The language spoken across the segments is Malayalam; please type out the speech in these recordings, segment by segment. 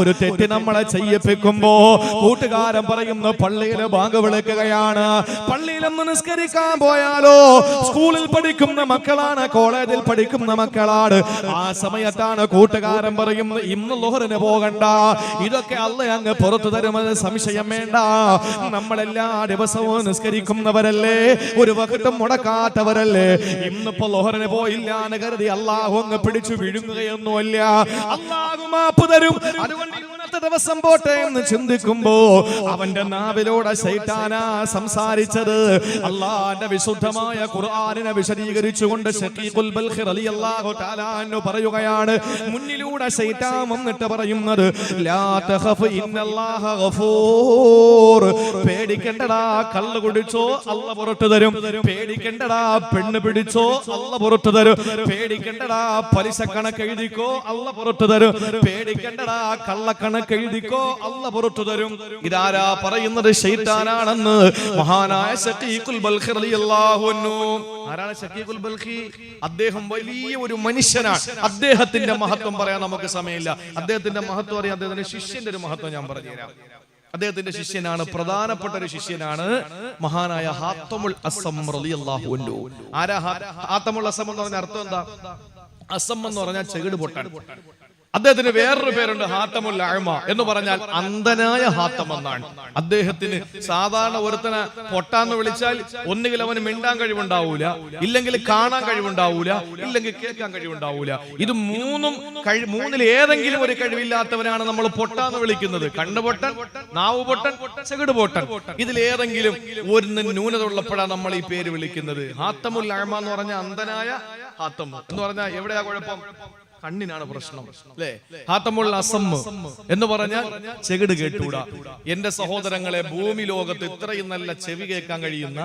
ഒരു തെറ്റ് നമ്മളെ ചെയ്യിപ്പിക്കുമ്പോ കൂട്ടുകാരൻ പറയുന്ന പള്ളിയിലെ ബാങ്ക് വിളിക്കുകയാണ്. പള്ളിയിൽ നിസ്കരിക്കാൻ പോയാലോ? സ്കൂളിൽ പഠിക്കുന്ന മക്കളാണ് കോളേജിൽ പഠിക്കുന്ന മക്കളാണ്. ആ സമയത്താണ് കൂട്ടുകാരൻ പറയുന്നത് ഇന്ന് ലോഹറിന് പോകണ്ട. ഇതൊക്കെ അല്ല അങ്ങ് പുറത്തു തരുമെന്ന് സംശയം വേണ്ട. നമ്മളെല്ലാ ദിവസവും നിസ്കരിക്കുന്നവരല്ലേ? ഒരു വകട്ടും മുടക്കാത്തവരല്ലേ? ഇന്നിപ്പോ ലോഹറിന് പോയില്ല എന്ന് കരുതി അള്ളാഹു അങ്ങ് പിടിച്ചു വിഴുങ്ങുകയൊന്നുമല്ല. അള്ളാഹു മാപ്പ് തരും. അതുകൊണ്ട് জীবনে ദിവസം പോട്ടെ എന്ന് ചിന്തിക്കുമ്പോ അവന്റെ നാവിലൂടെ ശൈത്താനാ സംസാരിച്ചത്. അള്ളാന്റെ വിശുദ്ധമായ ഖുർആാനിനെ വിശദീകരിച്ചുകൊണ്ട് അൻഹു പറയുകയാണ്. മുന്നിലൂടെ ശൈത്താൻ വന്നിട്ട് പറയുന്നത് പേടിക്കണ്ടടാ കള്ള് കുടിച്ചോ അല്ല പുറത്തു തരും. പേടിക്കണ്ടടാ പെണ്ണ് പിടിച്ചോ അല്ല പുറത്തു തരും. പേടിക്കണ്ടടാ പലിശ കണക്ക് എഴുതിക്കോ അല്ല പുറത്തു തരും. പേടിക്കണ്ടടാ കള്ളക്കണക്ക് എഴുതിക്കോ? അല്ല പുറത്തു തരും. ഇതാരാ പറയുന്നത്? ഷെയ്ത്താനാണെന്ന് മഹാനായ ഷക്കീഖുൽ ബൽഖി റളിയല്ലാഹു അൻഹു. ആരാണ് ഷക്കീഖുൽ ബൽഖി? അദ്ദേഹം വലിയ ഒരു മനുഷ്യനാണ്. അദ്ദേഹത്തിന്റെ മഹത്വം പറയാൻ നമുക്ക് സമയമില്ല. അദ്ദേഹത്തിന്റെ മഹത്വം അറിയാം അദ്ദേഹത്തിന്റെ ശിഷ്യന്റെ ഒരു മഹത്വം ഞാൻ പറഞ്ഞു തരാം അദ്ദേഹത്തിന്റെ ശിഷ്യനാണ് പ്രധാനപ്പെട്ട ഒരു ശിഷ്യനാണ് മഹാനായ ഹാത്തമുൽ അസം റളിയല്ലാഹു അൻഹു. ആരാ ഹാത്തമുൽ അസം എന്ന് പറഞ്ഞ അർത്ഥം എന്താ? അസം എന്ന് പറഞ്ഞാൽ ചെകിട് പൊട്ടാൻ. അദ്ദേഹത്തിന് വേറൊരു പേരുണ്ട് ഹാത്തമുൽ അഴമ എന്ന് പറഞ്ഞാൽ അന്ധനായ ഹാത്തം എന്നാണ്. അദ്ദേഹത്തിന് സാധാരണ ഒരുത്തനെ പൊട്ടാന്ന് വിളിച്ചാൽ ഒന്നുകിൽ അവന് മിണ്ടാൻ കഴിവുണ്ടാവൂല ഇല്ലെങ്കിൽ കാണാൻ കഴിവുണ്ടാവൂല ഇല്ലെങ്കിൽ കേൾക്കാൻ കഴിവുണ്ടാവൂല. ഇത് മൂന്നും കഴി മൂന്നിൽ ഏതെങ്കിലും ഒരു കഴിവില്ലാത്തവനാണ് നമ്മൾ പൊട്ടാന്ന് വിളിക്കുന്നത്. കണ്ണു പൊട്ടൻ നാവ് പൊട്ടൻ ചെകിട് പൊട്ടൻ. ഇതിൽ ഏതെങ്കിലും ഒരു ന്യൂനത ഉള്ളപ്പോഴാണ് നമ്മൾ ഈ പേര് വിളിക്കുന്നത്. ഹാത്തമുൽ അഴമ എന്ന് പറഞ്ഞ അന്ധനായ ഹാത്തം. എന്ന് പറഞ്ഞാൽ എവിടെയാ കുഴപ്പം? കണ്ണിനാണ് പ്രശ്നം. അല്ലേ ഹാത്തമുള്ള അസമ്മ് എന്ന് പറഞ്ഞാൽ ചെകിട് കേട്ടൂടാ. എന്റെ സഹോദരങ്ങളെ ഭൂമി ലോകത്ത് ഇത്രയും നല്ല ചെവി കേൾക്കാൻ കഴിയുന്ന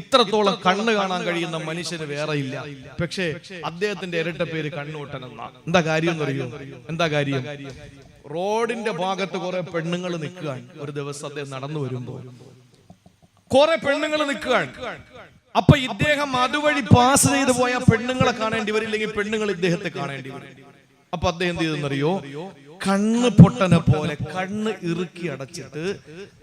ഇത്രത്തോളം കണ്ണ് കാണാൻ കഴിയുന്ന മനുഷ്യന് വേറെ ഇല്ല പക്ഷേ അദ്ദേഹത്തിന്റെ ഇരട്ട പേര് കണ്ണൂട്ടൻ. എന്നാണ് എന്താ കാര്യം എന്നറിയോ? എന്താ കാര്യം? റോഡിന്റെ ഭാഗത്ത് കുറെ പെണ്ണുങ്ങൾ നിൽക്കുകയാണ്. ഒരു ദിവസം അദ്ദേഹം നടന്നു വരുമ്പോൾ. കുറെ പെണ്ണുങ്ങൾ നിൽക്കുകയാണ്. അപ്പൊ ഇദ്ദേഹം അതുവഴി പാസ് ചെയ്തു പോയ പെണ്ണുങ്ങളെ കാണേണ്ടി വരില്ലെങ്കിൽ പെണ്ണുങ്ങൾ ഇദ്ദേഹത്തെ കാണേണ്ടി വരും. അപ്പൊ അദ്ദേഹം എന്ത് ചെയ്തെന്നറിയോ? കണ്ണ് പൊട്ടനെ പോലെ കണ്ണ് ഇറുക്കി അടച്ചിട്ട്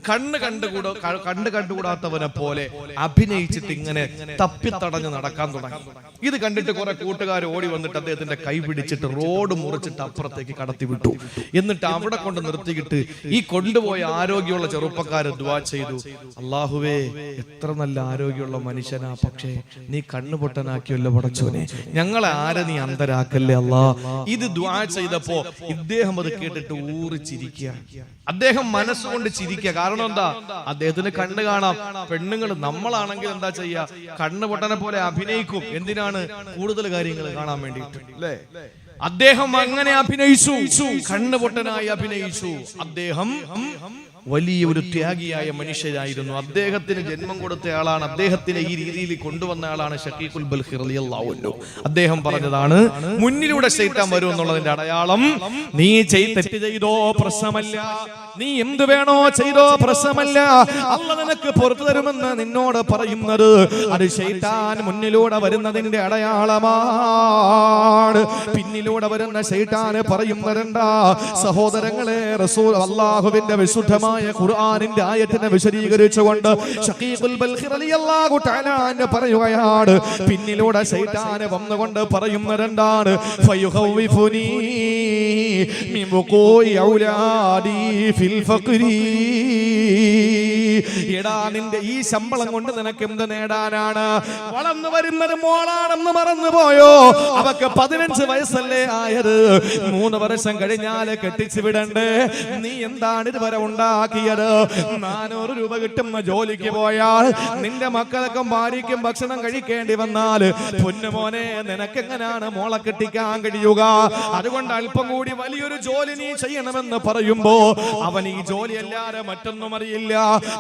കണ്ണ് കണ്ടുകൂട കണ്ട് കണ്ണ് കണ്ടുകൂടാത്തവനെ പോലെ അഭിനയിച്ചിട്ട് ഇങ്ങനെ തപ്പിത്തടഞ്ഞ് നടക്കാൻ തുടങ്ങി. ഇത് കണ്ടിട്ട് കുറെ കൂട്ടുകാർ ഓടി വന്നിട്ട് അദ്ദേഹത്തിന്റെ കൈ പിടിച്ചിട്ട് റോഡ് മുറിച്ചിട്ട് അപ്പുറത്തേക്ക് കടത്തി വിട്ടു. എന്നിട്ട് അവിടെ കൊണ്ട് നിർത്തിയിട്ട് ഈ കൊണ്ടുപോയ ആരോഗ്യമുള്ള ചെറുപ്പക്കാർ ദ്വാ ചെയ്തു. അള്ളാഹുവേ എത്ര നല്ല ആരോഗ്യമുള്ള മനുഷ്യനാ പക്ഷേ നീ കണ്ണുപൊട്ടനാക്കിയല്ലോ പടച്ചോനെ. ഞങ്ങളെ ആരെ നീ അന്തരാക്കല്ലേ അല്ലാ? ഇത് ദ്വാ ചെയ്തപ്പോ ഇദ്ദേഹം അത് കേട്ടിട്ട് ഊറി ചിരിക്കുക അദ്ദേഹം മനസ്സുകൊണ്ട് ചിരിക്കുക. കാരണം എന്താ? അദ്ദേഹത്തിന് കണ്ണ് കാണാം. പെണ്ണുങ്ങൾ നമ്മളാണെങ്കിൽ എന്താ ചെയ്യുക? കണ്ണ് പൊട്ടനെ പോലെ അഭിനയിക്കും. എന്തിനാണ്? കൂടുതൽ കാര്യങ്ങൾ കാണാൻ വേണ്ടിയിട്ട്. അല്ലേ? അദ്ദേഹം അങ്ങനെ അഭിനയിച്ചു. കണ്ണ് പൊട്ടനായി അഭിനയിച്ചു. അദ്ദേഹം വലിയ ഒരു ത്യാഗിയായ മനുഷ്യരായിരുന്നു അദ്ദേഹത്തിന് ജന്മം കൊടുത്ത ആളാണ്. അദ്ദേഹത്തിനെ ഈ രീതിയിൽ കൊണ്ടുവന്ന ആളാണ് ഷക്കീഖുൽ അദ്ദേഹം പറഞ്ഞതാണ് മുന്നിലൂടെ ശൈത്താൻ വരും എന്നുള്ളതിന്റെ അടയാളം നീ തെറ്റ് ചെയ്തോ പ്രശ്നമല്ല. നീ എന്ത് വേണോ ചെയ്തോ പ്രശ്നമല്ല. അല്ല നിനക്ക് പുറത്തു തരുമെന്ന് നിന്നോട് പറയുന്നത് അത് ശൈത്താൻ മുന്നിലൂടെ വരുന്നതിന്റെ അടയാളമാണ്. പിന്നിലൂടെ വരുന്ന ശൈത്താന് പറയുന്നതെന്താ സഹോദരങ്ങളെ റസൂൽ അള്ളാഹുവിന്റെ വിശുദ്ധമായ ഖുർആനിന്റെ ആയത്തിനെ വിശദീകരിച്ചുകൊണ്ട് പറയുകയാണ്. പിന്നിലൂടെ ശൈത്താന് വന്നുകൊണ്ട് പറയുന്നതെന്താണ് ഫിൽ ഫഖ്രി. എടാ നിന്റെ ഈ ശമ്പളം കൊണ്ട് നിനക്ക് എന്ത് നേടാനാണ്? വളർന്നു വരുന്നത് മോളാണെന്ന് മറന്നു പോയോ? അവക്ക് പതിനഞ്ച് വയസ്സല്ലേ ആയത്? മൂന്ന് വർഷം കഴിഞ്ഞാൽ കെട്ടിച്ചു വിടണ്ടേ? നീ എന്താണ് ഇതുവരെ ഉണ്ടാക്കിയത്? നാനൂറ് രൂപ കിട്ടുന്ന ജോലിക്ക് പോയാൽ നിന്റെ മക്കൾക്കും ഭാര്യയ്ക്കും ഭക്ഷണം കഴിക്കേണ്ടി വന്നാൽ പൊന്നുമോനെ നിനക്കെങ്ങനാണ് മോളെ കെട്ടിക്കാൻ കഴിയുക? അതുകൊണ്ട് അല്പം കൂടി വലിയൊരു ജോലി നീ ചെയ്യണമെന്ന് പറയുമ്പോ അവൻ ഈ ജോലി അല്ലാതെ മറ്റൊന്നും അറിയില്ല.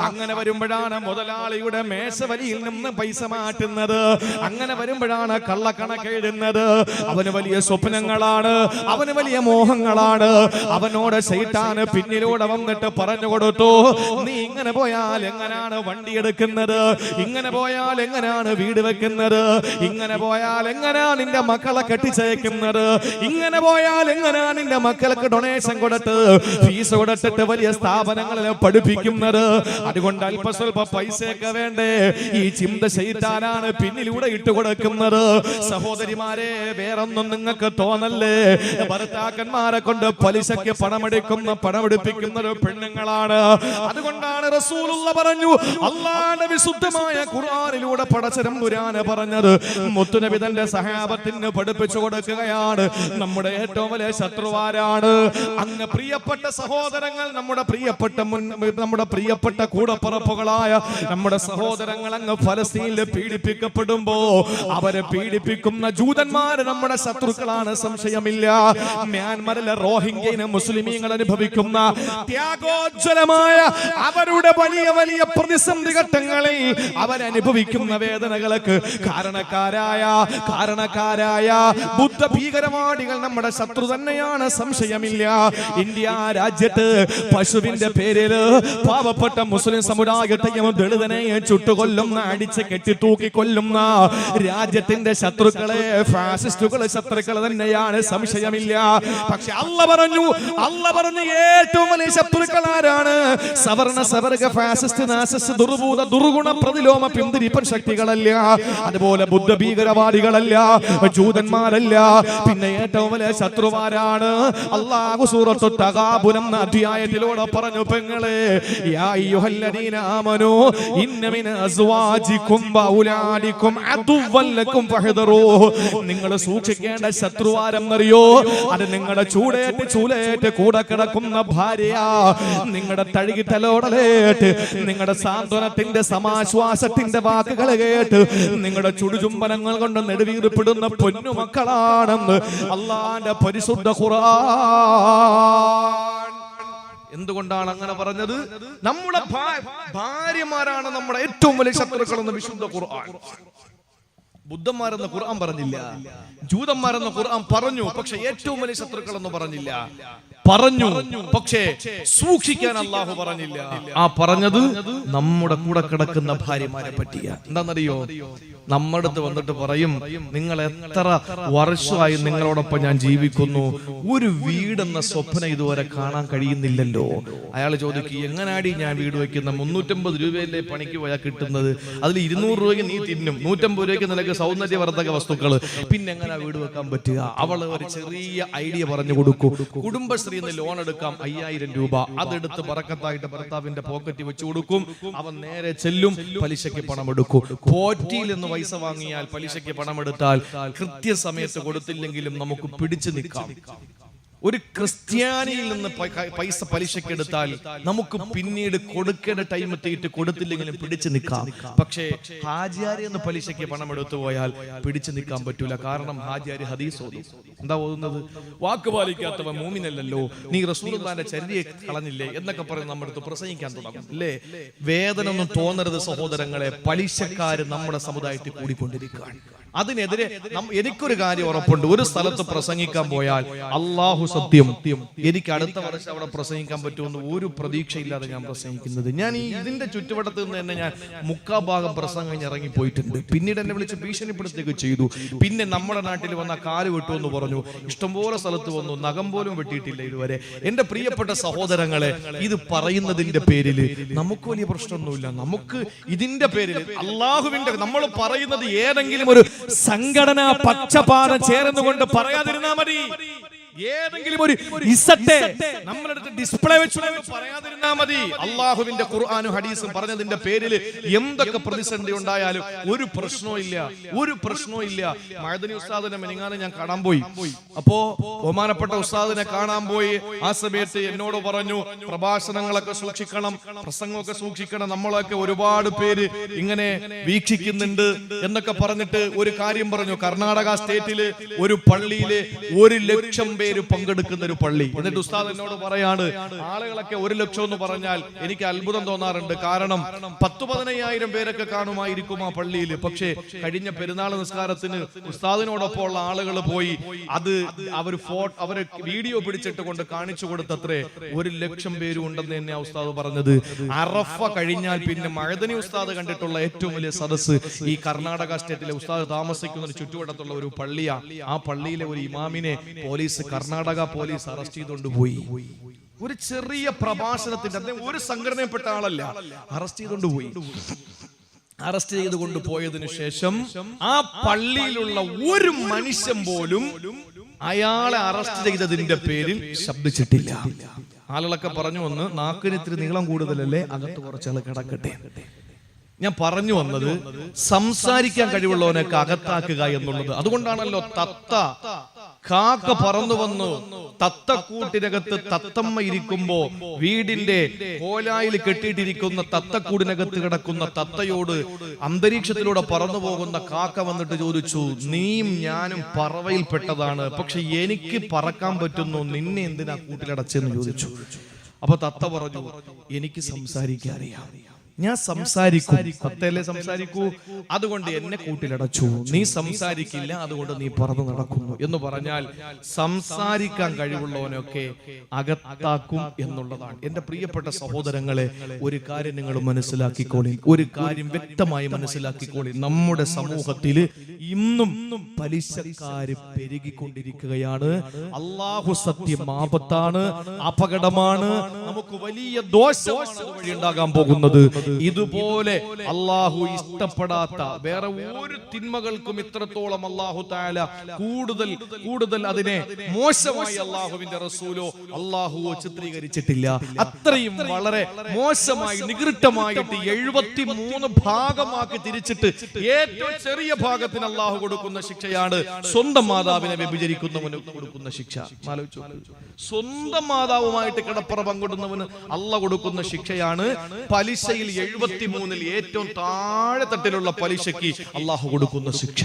അങ്ങനെ വരുമ്പോഴാണ് മുതലാളിയുടെ മേശവലിയിൽ നിന്ന് പൈസ മാറ്റുന്നത്. അങ്ങനെ വരുമ്പോഴാണ് കള്ളക്കണക്ക് എഴുതുന്നത്. അവന് വലിയ സ്വപ്നങ്ങളാണ് അവന് വലിയ മോഹങ്ങളാണ്. അവനോട് ശൈത്താന് പിന്നിലൂടെ വന്നിട്ട് പറഞ്ഞു കൊടുത്തു നീ ഇങ്ങനെ പോയാൽ എങ്ങനെയാണ് വണ്ടി എടുക്കുന്നത്? ഇങ്ങനെ പോയാൽ എങ്ങനെയാണ് വീട് വെക്കുന്നത്? ഇങ്ങനെ പോയാൽ എങ്ങനെയാ നിന്റെ മക്കളെ കെട്ടിച്ചയക്കുന്നത്? ഇങ്ങനെ പോയാൽ എങ്ങനെയാ നിന്റെ മക്കൾക്ക് ഡൊണേഷൻ കൊടുത്ത് ഫീസ് കൊടുത്തിട്ട് വലിയ സ്ഥാപനങ്ങളിൽ പഠിപ്പിക്കുന്നത്? അതുകൊണ്ട് അല്പസ്വല്പ പൈസ പൈസയൊക്കെ വേണ്ടേ? ഈ ചിന്ത ചെയ്താനാണ് പിന്നിലൂടെ ഇട്ട് കൊടുക്കുന്നത്. സഹോദരിമാരെ വേറൊന്നും നിങ്ങൾക്ക് തോന്നല്ലേ? ഭർത്താക്കന്മാരെ കൊണ്ട് പലിശയ്ക്ക് പണമെടുക്കുന്ന പണമെടുപ്പിക്കുന്നത് പെണ്ണുങ്ങളാണ്. അതുകൊണ്ടാണ് റസൂലുള്ള പറഞ്ഞു അള്ളാന്റെ വിശുദ്ധമായ ഖുർആനിലൂടെ പടച്ചരം പുരാന് പറഞ്ഞത്. മുത്തുനബി തന്റെ സഹാബത്തിന് പഠിപ്പിച്ചു കൊടുക്കുകയാണ്. നമ്മുടെ ഏറ്റവും വലിയ ശത്രുവാരാണ്. അങ്ങ് പ്രിയപ്പെട്ട സഹോദരങ്ങൾ നമ്മുടെ പ്രിയപ്പെട്ട മുൻ നമ്മുടെ പ്രിയപ്പെട്ട കൂടപ്പറപ്പുകളായ നമ്മുടെ സഹോദരങ്ങൾ അങ്ങ് ഫലസ്തീനിൽ പീഡിപ്പിക്കപ്പെടുമ്പോ അവരെ പീഡിപ്പിക്കുന്ന ജൂതന്മാര് നമ്മുടെ ശത്രുക്കളാണ് സംശയമില്ല. മ്യാൻമറിലെ റോഹിംഗ്യന് മുസ്ലിമീങ്ങൾ അനുഭവിക്കുന്ന ത്യാഗോജ്വലമായ അവരുടെ വലിയ വലിയ പ്രതിസന്ധി ഘട്ടങ്ങളിൽ അവരനുഭവിക്കുന്ന വേദനകൾക്ക് കാരണക്കാരായ കാരണക്കാരായ ബുദ്ധ ഭീകരവാദികൾ നമ്മുടെ ശത്രു തന്നെയാണ് സംശയമില്ല. ഇന്ത്യ രാജ്യത്ത് പശുവിന്റെ പേരിൽ പാവപ്പെട്ട മുസ്ലിം സമുദായത്തെയും ദളിതനെയും ചുട്ടുകൊല്ലുന്ന അടിച്ച് കെട്ടിത്തൂക്കി കൊല്ലുന്ന രാജ്യത്തിന്റെ ശത്രുക്കളെ ഫാസിസ്റ്റുകൾ ശത്രുക്കൾ തന്നെയാണ് സംശയമില്ല. പക്ഷെ അല്ല പറഞ്ഞു അല്ല പറഞ്ഞു ഏറ്റവും വലിയ ശത്രുക്കൾ ആരാണ്? സവർണ സവർഗ ഫാസിസ്റ്റ് നാസിസ്റ്റ് ദുർഭൂത ദുർഗുണ പ്രതിലോമ പിന്തിരിപ്പൻ ശക്തികളല്ല. അതുപോലെ ബുദ്ധ ഭീകരവാദികളല്ല ജൂതന്മാരല്ല. പിന്നെ ഏറ്റവും വലിയ ശത്രുവാരാണ് അള്ളാഹു സൂറത്തു തകാപുരം അധ്യായത്തിലൂടെ പറഞ്ഞു പെങ്ങളെ യാ അയ്യുഹല്ലദീന ആമനൂ ഇന്ന മിന അസ്വാജികും വൗലാദികും അദുവ്വൻ ലക്കും ഫഹദറൂ. നിങ്ങൾ സൂക്ഷിക്കേണ്ട ശത്രുവാരെന്നറിയോ അത് നിങ്ങളുടെ ചൂടേറ്റ് ചൂലേറ്റ് കൂടെ കിടക്കുന്ന ഭാര്യ നിങ്ങളുടെ തഴുകി തലോടലേറ്റ് നിങ്ങളുടെ സാന്ത്വനത്തിന്റെ സമാശ്വാസത്തിന്റെ വാക്കുകൾ കേട്ട് നിങ്ങളുടെ ചുടുചുംബനങ്ങൾ കൊണ്ട് നെടുവീർപ്പെടുന്ന പൊന്നുമക്കളാണെന്ന് അള്ളാന്റെ പരിശുദ്ധ ഖുർആൻ എന്തുകൊണ്ടാണ് അങ്ങനെ പറഞ്ഞത്? നമ്മുടെ ഭാര്യമാരാണ് നമ്മുടെ ഏറ്റവും വലിയ ശത്രുക്കൾ എന്ന് വിശുദ്ധ ഖുർആൻ. ബുദ്ധന്മാരെന്ന് ഖുർആൻ പറഞ്ഞില്ല. ജൂതന്മാരെന്ന് ഖുർആൻ പറഞ്ഞു പക്ഷെ ഏറ്റവും വലിയ ശത്രുക്കൾ എന്ന് പറഞ്ഞില്ല. പറഞ്ഞു പക്ഷേ സൂക്ഷിക്കാൻ അള്ളാഹു പറഞ്ഞില്ല. ആ പറഞ്ഞത് നമ്മുടെ കൂടെ കിടക്കുന്ന ഭാര്യമാരെ പറ്റിയ. എന്താണെന്നറിയോ? നമ്മുടെ അടുത്ത് വന്നിട്ട് പറയും നിങ്ങൾ എത്ര വർഷമായി നിങ്ങളോടൊപ്പം ഞാൻ ജീവിക്കുന്നു. ഒരു വീടെന്ന സ്വപ്നം ഇതുവരെ കാണാൻ കഴിയുന്നില്ലല്ലോ. അയാൾ ചോദിക്കും എങ്ങനാടി ഞാൻ വീട് വെക്കുന്ന മുന്നൂറ്റമ്പത് രൂപയല്ലേ പണിക്ക് പോയാൽ കിട്ടുന്നത്? അതിൽ ഇരുന്നൂറ് രൂപയ്ക്ക് നീ തിന്നും നൂറ്റമ്പത് രൂപയ്ക്ക് നിനക്ക് സൗന്ദര്യവർദ്ധക വസ്തുക്കൾ പിന്നെ എങ്ങനെ വീട് വെക്കാൻ പറ്റുക? അവൾ ഒരു ചെറിയ ഐഡിയ പറഞ്ഞു കൊടുക്കും. കുടുംബശ്രീ നിന്ന് ലോൺ എടുക്കാം അയ്യായിരം രൂപ. അതെടുത്ത് പറക്കത്തായിട്ട് ഭർത്താവിന്റെ പോക്കറ്റ് വെച്ചു കൊടുക്കും. അവൻ നേരെ ചെല്ലും പലിശയ്ക്ക് പണം എടുക്കും. പോറ്റിയിൽ നിന്ന് പൈസ വാങ്ങിയാൽ പലിശയ്ക്ക് പണമെടുത്താൽ കൃത്യസമയത്ത് കൊടുത്തില്ലെങ്കിലും നമുക്ക് പിടിച്ചു നിൽക്കാം. ഒരു ക്രിസ്ത്യാനിയിൽ നിന്ന് പൈസ പലിശയ്ക്ക് എടുത്താൽ നമുക്ക് പിന്നീട് കൊടുക്കേണ്ട ടൈം എത്തിയിട്ട് കൊടുത്തില്ലെങ്കിലും പിടിച്ചു നിൽക്കാം. പക്ഷേ ഹാജിയാരി എന്ന് പലിശയ്ക്ക് പണം എടുത്തു പോയാൽ പിടിച്ചു നിൽക്കാൻ പറ്റൂല. കാരണം ഹാജിയാരി ഹദീസ് ഓതും. എന്താ ഓതുന്നത്? വാക്ക് പാലിക്കാത്തവൻ മൂമിനല്ലല്ലോ. നീ റസൂലുള്ളാന്റെ ചരിയെ കളഞ്ഞില്ലേ എന്നൊക്കെ പറഞ്ഞ് നമ്മുടെ അടുത്ത് പ്രസംഗിക്കാൻ തുടങ്ങും. അല്ലേ? വേദന ഒന്നും തോന്നരുത് സഹോദരങ്ങളെ. പലിശക്കാർ നമ്മുടെ സമുദായത്തിൽ കൂടിക്കൊണ്ടിരിക്കുകയാണ്. അതിനെതിരെ എനിക്കൊരു കാര്യം ഉറപ്പുണ്ട്. ഒരു സ്ഥലത്ത് പ്രസംഗിക്കാൻ പോയാൽ അള്ളാഹു സത്യം എനിക്ക് അടുത്ത വർഷം അവിടെ പ്രസംഗിക്കാൻ പറ്റുമെന്ന് ഒരു പ്രതീക്ഷയില്ലാതെ ഞാൻ പ്രസംഗിക്കുന്നത്. ഞാൻ ഈ ഇതിന്റെ ചുറ്റുവട്ടത്ത് നിന്ന് തന്നെ ഞാൻ മുക്കാ ഭാഗം പ്രസംഗം കഴിഞ്ഞ് ഇറങ്ങി പോയിട്ടുണ്ട്. പിന്നീട് എന്നെ വിളിച്ച് ഭീഷണിപ്പെടുത്തുകയൊക്കെ ചെയ്തു. പിന്നെ നമ്മുടെ നാട്ടിൽ വന്ന കാൽ വെട്ടുമെന്ന് പറഞ്ഞു. ഇഷ്ടംപോലെ സ്ഥലത്ത് വന്നു. നഖം പോലും വെട്ടിയിട്ടില്ല ഇതുവരെ. എന്റെ പ്രിയപ്പെട്ട സഹോദരങ്ങളെ ഇത് പറയുന്നതിന്റെ പേരിൽ നമുക്ക് വലിയ പ്രശ്നമൊന്നുമില്ല. നമുക്ക് ഇതിന്റെ പേരിൽ അള്ളാഹുവിന്റെ നമ്മൾ പറയുന്നത് ഏതെങ്കിലും ഒരു സംഘടന പക്ഷപാതം ചേർന്നുകൊണ്ട് പറയാതിരുന്നാ മതി. ഏതെങ്കിലും ഒരു ഇസത്തെ നമ്മളെടുത്ത് ഡിസ്പ്ലേ വെച്ച് പറയാതിരുന്നാ മതി. അള്ളാഹുവിന്റെ ഖുർആാനും ഹദീസും പറഞ്ഞതിന്റെ പേരിൽ എന്തൊക്കെ പ്രതിസന്ധി ഉണ്ടായാലും ഒരു പ്രശ്നവും ഇല്ല. ഒരു പ്രശ്നവും ഇല്ല. മഴദിനി ഉസ്താദിനെ മെനിങ്ങാനും ഞാൻ കാണാൻ പോയി. അപ്പോ ബഹുമാനപ്പെട്ട ഉസ്താദിനെ കാണാൻ പോയി. ആ സമയത്ത് എന്നോട് പറഞ്ഞു പ്രഭാഷണങ്ങളൊക്കെ സൂക്ഷിക്കണം പ്രസംഗമൊക്കെ സൂക്ഷിക്കണം. നമ്മളൊക്കെ ഒരുപാട് പേര് ഇങ്ങനെ വീക്ഷിക്കുന്നുണ്ട് എന്നൊക്കെ പറഞ്ഞിട്ട് ഒരു കാര്യം പറഞ്ഞു. കർണാടക സ്റ്റേറ്റിൽ ഒരു പള്ളിയിൽ ഒരു ലക്ഷം പേര് പേര് പങ്കെടുക്കുന്ന ഒരു പള്ളി. എന്നിട്ട് ഉസ്താദ് എന്നോട് പറയാണ് ആളുകളൊക്കെ ഒരു ലക്ഷം എന്ന് പറഞ്ഞാൽ എനിക്ക് അത്ഭുതം തോന്നാറുണ്ട്. കാരണം പത്ത് പതിനയ്യായിരം പേരൊക്കെ കാണുമായിരിക്കും ആ പള്ളിയിൽ. പക്ഷേ കഴിഞ്ഞ പെരുന്നാൾ നിസ്കാരത്തിന് ഉസ്താദിനോടൊപ്പം ഉള്ള ആളുകൾ പോയി അത് അവർ ഫോട്ടോ അവർ വീഡിയോ പിടിച്ചിട്ട് കൊണ്ട് കാണിച്ചു കൊടുത്തത്രേ ഒരു ലക്ഷം പേരും ഉണ്ടെന്ന് തന്നെ ആ ഉസ്താദ് പറഞ്ഞത്. അറഫ കഴിഞ്ഞാൽ പിന്നെ മഴതനി ഉസ്താദ് കണ്ടിട്ടുള്ള ഏറ്റവും വലിയ സദസ്സ് ഈ കർണാടക സ്റ്റേറ്റിലെ ഉസ്താദ് താമസിക്കുന്ന ചുറ്റുവട്ടത്തുള്ള ഒരു പള്ളിയാണ് ആ പള്ളിയിലെ ഒരു ഇമാമിനെ പോലീസ് കർണാടക പോലീസ് അറസ്റ്റ് ചെയ്തുകൊണ്ട് പോയി. ഒരു ചെറിയ പ്രഭാഷണത്തിന്റെ അദ്ദേഹം ഒരു സംഘടനയിൽപ്പെട്ട ആളല്ല അറസ്റ്റ് ചെയ്തുകൊണ്ട് പോയി. അറസ്റ്റ് ചെയ്ത് കൊണ്ടുപോയതിനു ശേഷം ആ പള്ളിയിലുള്ള ഒരു മനുഷ്യൻ പോലും അയാളെ അറസ്റ്റ് ചെയ്തതിന്റെ പേരിൽ ശബ്ദിച്ചിട്ടില്ല. ആളുകളൊക്കെ പറഞ്ഞു വന്ന് നാക്കിന് ഇത്തിരി നീളം കൂടുതലല്ലേ? അകത്ത് കുറച്ചാൾ കിടക്കട്ടെ. ഞാൻ പറഞ്ഞു വന്നത് സംസാരിക്കാൻ കഴിവുള്ളവനൊക്കെ അകത്താക്കുക എന്നുള്ളത്. അതുകൊണ്ടാണല്ലോ തത്ത കാക്ക പറന്നു വന്നു. തത്തക്കൂട്ടിനകത്ത് തത്തമ്മ ഇരിക്കുമ്പോ വീടിന്റെ കോലായിൽ കെട്ടിയിട്ടിരിക്കുന്ന തത്തക്കൂടിനകത്ത് കിടക്കുന്ന തത്തയോട് അന്തരീക്ഷത്തിലൂടെ പറന്നു പോകുന്ന കാക്ക വന്നിട്ട് ചോദിച്ചു നീയും ഞാനും പറവയിൽപ്പെട്ടതാണ് പക്ഷെ എനിക്ക് പറക്കാൻ പറ്റുന്നു. നിന്നെ എന്തിനാ കൂട്ടിലടച്ചെന്ന് ചോദിച്ചു. അപ്പൊ തത്ത പറഞ്ഞു എനിക്ക് സംസാരിക്കാൻ അറിയാം. ഞാൻ സംസാരിക്കും. സത്യല്ലേ സംസാരിക്കൂ. അതുകൊണ്ട് എന്നെ കൂട്ടിലടച്ചു. നീ സംസാരിക്കില്ല അതുകൊണ്ട് നീ പറന്നു നടക്കുന്നു. എന്ന് പറഞ്ഞാൽ സംസാരിക്കാൻ കഴിവുള്ളവനൊക്കെ അകത്താക്കും എന്നുള്ളതാണ്. എന്റെ പ്രിയപ്പെട്ട സഹോദരങ്ങളെ ഒരു കാര്യം നിങ്ങൾ മനസ്സിലാക്കിക്കോളി. ഒരു കാര്യം വ്യക്തമായി മനസ്സിലാക്കിക്കോളി. നമ്മുടെ സമൂഹത്തിൽ ഇന്നും പലിശക്കാര് പെരുകിക്കൊണ്ടിരിക്കുകയാണ്. അള്ളാഹു സത്യം ആപത്താണ് അപകടമാണ്. നമുക്ക് വലിയ ദോഷമാണ് വഴി ഉണ്ടാകാൻ പോകുന്നത്. ഇതുപോലെ അള്ളാഹു ഇഷ്ടപ്പെടാത്ത വേറെ ഒരു തിന്മകൾക്കും ഇത്രത്തോളം അള്ളാഹു താല കൂടുതൽ കൂടുതൽ അതിനെ മോശമായി അള്ളാഹുവിന്റെ റസൂലോ അള്ളാഹുവോ ചിത്രീകരിച്ചിട്ടില്ല. അത്രയും വളരെ മോശമായി നികൃഷ്ടമായിട്ട് എഴുപത്തി മൂന്ന് ഭാഗമാക്കി തിരിച്ചിട്ട് ഏറ്റവും ചെറിയ ഭാഗത്തിന് അള്ളാഹു കൊടുക്കുന്ന ശിക്ഷയാണ് സ്വന്തം മാതാവിനെ വ്യഭിചരിക്കുന്നവന് കൊടുക്കുന്ന ശിക്ഷ. സ്വന്തം മാതാവുമായിട്ട് കിടപ്പറ പങ്കിടുന്നവന് അല്ല കൊടുക്കുന്ന ശിക്ഷയാണ് പലിശയിൽ എഴുപത്തി മൂന്നിൽ ഏറ്റവും താഴെ തട്ടിലുള്ള പലിശയ്ക്ക് അള്ളാഹു കൊടുക്കുന്ന ശിക്ഷ.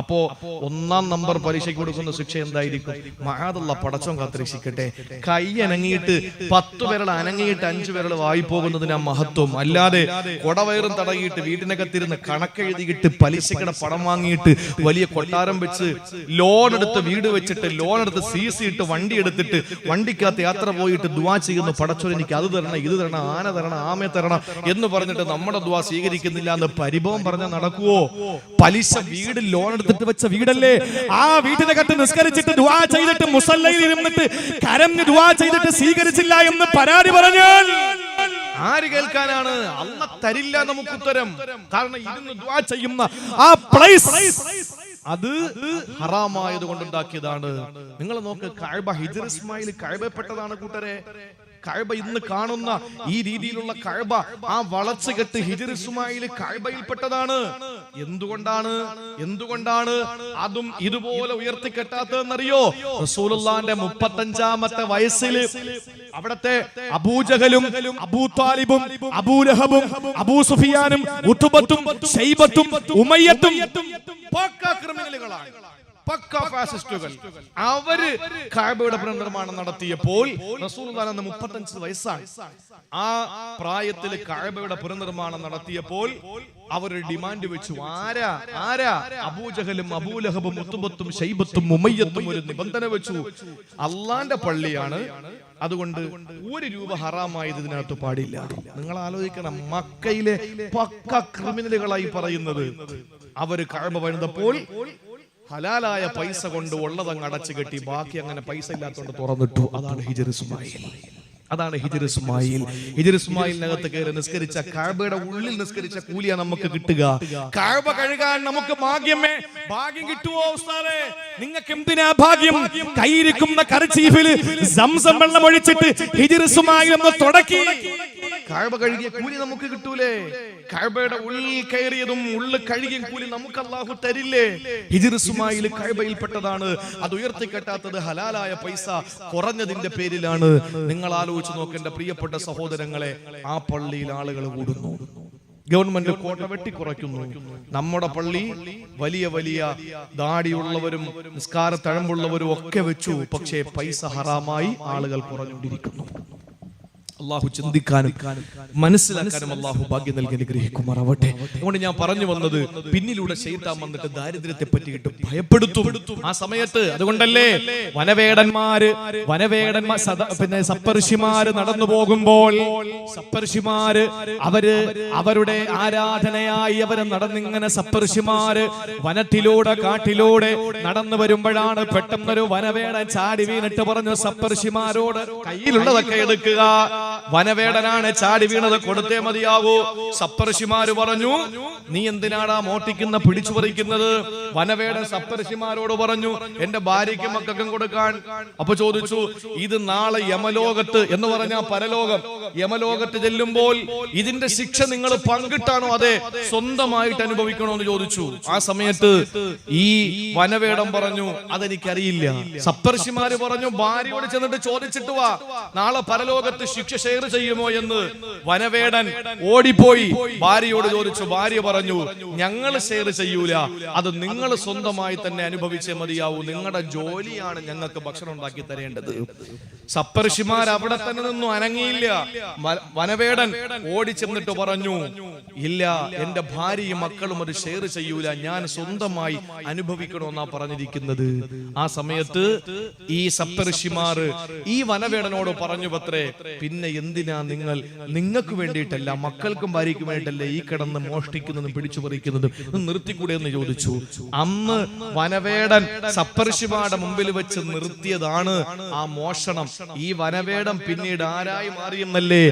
അപ്പോ ഒന്നാം നമ്പർ പരീക്ഷയ്ക്ക് കൊടുക്കുന്ന ശിക്ഷ എന്തായിരിക്കും? മഹാദുള്ള പടച്ചോൻ കാത്തിരക്ഷിക്കട്ടെ. കൈ അനങ്ങിയിട്ട് പത്ത് വിരൽ അനങ്ങിയിട്ട് അഞ്ചു വിരൽ വായിപ്പോകുന്നതിന് ആ മഹത്വം. അല്ലാതെ കൊടവയറും തടങ്ങിയിട്ട് വീട്ടിനകത്തിരുന്ന് കണക്കെഴുതിയിട്ട് പലിശക്കട പണം വാങ്ങിയിട്ട് വലിയ കൊട്ടാരം വെച്ച് ലോൺ എടുത്ത് വീട് വെച്ചിട്ട് ലോൺ എടുത്ത് സി സി ഇട്ട് വണ്ടി എടുത്തിട്ട് വണ്ടിക്കകത്ത് യാത്ര പോയിട്ട് ദുവാ ചെയ്യുന്ന. പടച്ചോൻ എനിക്ക് അത് തരണം ഇത് തരണം ആന തരണം ആമേ തരണം എന്ന് പറഞ്ഞിട്ട് നമ്മുടെ ദുവാ സ്വീകരിക്കുന്നില്ല എന്ന് പരിഭവം പറഞ്ഞാൽ നടക്കുവോ? പലിശ വീട് ലോൺ എടുത്തിട്ട് വെച്ച വീടല്ലേ? ആ വീട്ടിനകത്ത് നിസ്കരിച്ചിട്ട് ദുവാ ചെയ്തിട്ട് മുസല്ലയിൽ ഇരുന്നിട്ട് കരഞ്ഞ് ദുവാ ചെയ്തിട്ട് സ്വീകരിച്ചില്ല എന്ന് പരാതി പറഞ്ഞാൽ ആര് കേൾക്കാനാണ്? അല്ല തരില്ല നമുക്ക് ഉത്തരം. കാരണം ഇരുന്ന് ദുവാ ചെയ്യുന്ന ആ പ്ലേസ് അത് ഹറാമായത് കൊണ്ടുണ്ടാക്കിയതാണ് നിങ്ങൾ നോക്ക് കഴബ ഹിജർ ഇസ്മായിൽ കഴബപ്പെട്ടതാണ് കൂട്ടരെ. കഴബ ഇന്ന് കാണുന്ന ഈ രീതിയിലുള്ള കഴബ ആ വളച്ചുകെട്ട് കെട്ട് ഇസ്മായിൽ കഴബയിൽപ്പെട്ടതാണ്. എന്തുകൊണ്ടാണ്? എന്തുകൊണ്ടാണ്? അതും ഇതുപോലെ ഉയർത്തി ഉയർത്തിക്കെട്ടാത്തതെന്നറിയോ? റസൂലുള്ളാന്റെ മുപ്പത്തഞ്ചാമത്തെ വയസ്സിൽ അവിടത്തെ അബൂജഹലും അബൂ താലിബും അബൂലഹബും അബൂ സുഫിയാനും ഉത്തുബത്തും ശൈബത്തും ഉമയ്യത്തും ക്രിമിനലുകളാണ്. പക്ക ഫാസിസ്റ്റുകൾ. അവർ കാബയുടെ പുനർനിർമ്മാണം നടത്തിയപ്പോൾ റസൂൽ അന്ന് മുപ്പത്തഞ്ച് വയസ്സാണ്. ആ പ്രായത്തിൽ കാബയുടെ പുനർനിർമ്മാണം നടത്തിയപ്പോൾ അവർ ഡിമാൻഡ് വെച്ചു. ആരാ? ആരാ? അബൂജഹലും അബൂലഹബും മുത്തുബത്തും ഷൈബത്തും മുമയ്യത്തും ഒരു നിബന്ധന വെച്ചു. അള്ളാന്റെ പള്ളിയാണ് അതുകൊണ്ട് ഒരു രൂപ ഹറാമായത് ഇതിനകത്ത് പാടില്ല. നിങ്ങൾ ആലോചിക്കണം മക്കയിലെ പക്ക ക്രിമിനലുകളായി പറയുന്നത്. അവർ കഴമ്പ പണിതപ്പോൾ ഹലാലായ പൈസ കൊണ്ട് ഉള്ളതങ്ങ് അടച്ചു കെട്ടി ബാക്കി അങ്ങനെ പൈസ ഇല്ലാത്തതുകൊണ്ട് തുറന്നിട്ടു. അതാണ് ഹിജറിസുമായി അതാണ് ഹിജിറിസ്മായിൽ ഹിജിറിസ്മായിലിനകത്ത് കയറി നിസ്കരിച്ച കാഴ്ബയുടെ ഉള്ളിൽ നിസ്കരിച്ച കൂലിയാ നമുക്ക് കിട്ടുക. കാഴ്ബ കഴുകാൻ നമുക്ക് ഭാഗ്യമേ. ഭാഗ്യം കിട്ടുവോ ഉസ്താദേ? നിങ്ങൾക്ക് എന്തിനാ ഭാഗ്യം? കൈയിരിക്കുന്ന കറിച്ചീഫിൽ സംസം വെള്ളം ഒഴിച്ചിട്ട് ഹിജിറിസ്മായിൽ ഒന്ന് തുടക്കി. കാഴ്ബ കഴുകിയ കൂലി നമുക്ക് കിട്ടൂലേ? കഴിവയുടെ ഉള്ളിൽ കയറിയതും ഉള്ളിൽ കഴുകിയ കൂലി നമുക്ക് അള്ളാഹു തരില്ലേ? ഹിജിറുസുമായി ഇസ്മായിൽ പെട്ടതാണ് അത് ഉയർത്തിക്കെട്ടാത്തത് ഹലാലായ പൈസ കുറഞ്ഞതിന്റെ പേരിലാണ്. നിങ്ങൾ ആലോചിച്ച് നോക്കേണ്ട പ്രിയപ്പെട്ട സഹോദരങ്ങളെ ആ പള്ളിയിൽ ആളുകൾ കൂടുന്നു. ഗവൺമെന്റ് കോട്ട വെട്ടിക്കുറയ്ക്കുന്നു. നമ്മുടെ പള്ളി വലിയ വലിയ ദാടിയുള്ളവരും നിസ്കാര തഴമ്പുള്ളവരും ഒക്കെ വെച്ചു. പക്ഷേ പൈസ ഹറാമായി ആളുകൾ കുറഞ്ഞുകൊണ്ടിരിക്കുന്നു. അള്ളാഹു ചിന്തിക്കാനും മനസ്സിലാക്കാനും അള്ളാഹു ഭാഗ്യം നൽകി അനുഗ്രഹിക്കുമാറാവട്ടെ. അതുകൊണ്ട് ഞാൻ പറഞ്ഞു വന്നത് പിന്നിലൂടെ ചെയ്താൻ വന്നിട്ട് ദാരിദ്ര്യത്തെ പറ്റിയിട്ട് ഭയപ്പെടുത്തും. ആ സമയത്ത് അതുകൊണ്ടല്ലേ വനവേടന്മാര് വനവേടന്മാർ പിന്നെ സപ്പർഷിമാര് നടന്നു പോകുമ്പോൾ സപ്പർഷിമാര് അവർ അവരുടെ ആരാധനയായി അവർ നടന്നിങ്ങനെ സപ്പർഷിമാര് വനത്തിലൂടെ കാട്ടിലൂടെ നടന്നു വരുമ്പോഴാണ് പെട്ടെന്നൊരു വനവേടൻ ചാടി വീണിട്ട് പറഞ്ഞു സപ്പർഷിമാരോട് കയ്യിലുള്ളതൊക്കെ എടുക്കുക വനവേടനാണ് ചാടി വീണത് കൊടുത്തേ മതിയാവൂ. സപ്പർശിമാര് പറഞ്ഞു നീ എന്തിനാടാ മോട്ടിക്കുന്ന പിടിച്ചു പറിക്കുന്നത് വനവേടൻ സപ്പർശിമാരോട് പറഞ്ഞു എന്റെ ഭാര്യയ്ക്കും മക്കൾക്കും കൊടുക്കാൻ. അപ്പൊ ചോദിച്ചു ഇത് നാളെ യമലോകത്ത് എന്ന് പറഞ്ഞ പരലോകം. യമലോകത്ത് ചെല്ലുമ്പോൾ ഇതിന്റെ ശിക്ഷ നിങ്ങൾ പങ്കിട്ടാണോ അതെ? സ്വന്തമായിട്ട് അനുഭവിക്കണോ എന്ന് ചോദിച്ചു. ആ സമയത്ത് ഈ വനവേടം പറഞ്ഞു അതെനിക്കറിയില്ല. സപ്പർശിമാര് പറഞ്ഞു ഭാര്യയോട് ചെന്നിട്ട് ചോദിച്ചിട്ട് വാ. നാളെ പരലോകത്ത് ശിക്ഷ ഷെയർ ചെയ്യുമോ എന്ന് വനവേടൻ ഓടിപ്പോയി. ഭാര്യയോട് ചോദിച്ചു ഭാര്യ പറഞ്ഞു ഞങ്ങൾ ഷെയർ ചെയ്യൂല. അത് നിങ്ങൾ സ്വന്തമായി തന്നെ അനുഭവിച്ചേ മതിയാവൂ. നിങ്ങളുടെ ജോലിയാണ് ഞങ്ങൾക്ക് ഭക്ഷണം ഉണ്ടാക്കി തരേണ്ടത്. സപ്പർഷിമാർ അവിടെ തന്നെ നിന്നും അനങ്ങിയില്ല. വനവേടൻ ഓടി ചെന്നിട്ട് പറഞ്ഞു ഇല്ല എന്റെ ഭാര്യയും മക്കളും അത് ഷെയർ ചെയ്യൂല. ഞാൻ സ്വന്തമായി അനുഭവിക്കണമെന്നാ പറഞ്ഞിരിക്കുന്നത്. ആ സമയത്ത് ഈ സപ്തഋഷിമാർ ഈ വനവേടനോട് പറഞ്ഞു പത്രേ പിന്നെ എന്തിനാ നിങ്ങൾ നിങ്ങൾക്ക് വേണ്ടിയിട്ടല്ല മക്കൾക്കും ഭാര്യയ്ക്കും വേണ്ടിയിട്ടല്ല ഈ കിടന്ന് മോഷ്ടിക്കുന്നതും പിടിച്ചു പറിക്കുന്നതും നിർത്തിക്കൂടെ എന്ന് ചോദിച്ചു. അന്ന് വനവേടൻ സപ്പർശിപാടെ മുമ്പിൽ വെച്ച് നിർത്തിയതാണ് ആ മോഷണം. ഈ വനവേടം പിന്നീട് ആരായി മാറിയെന്നല്ലേ?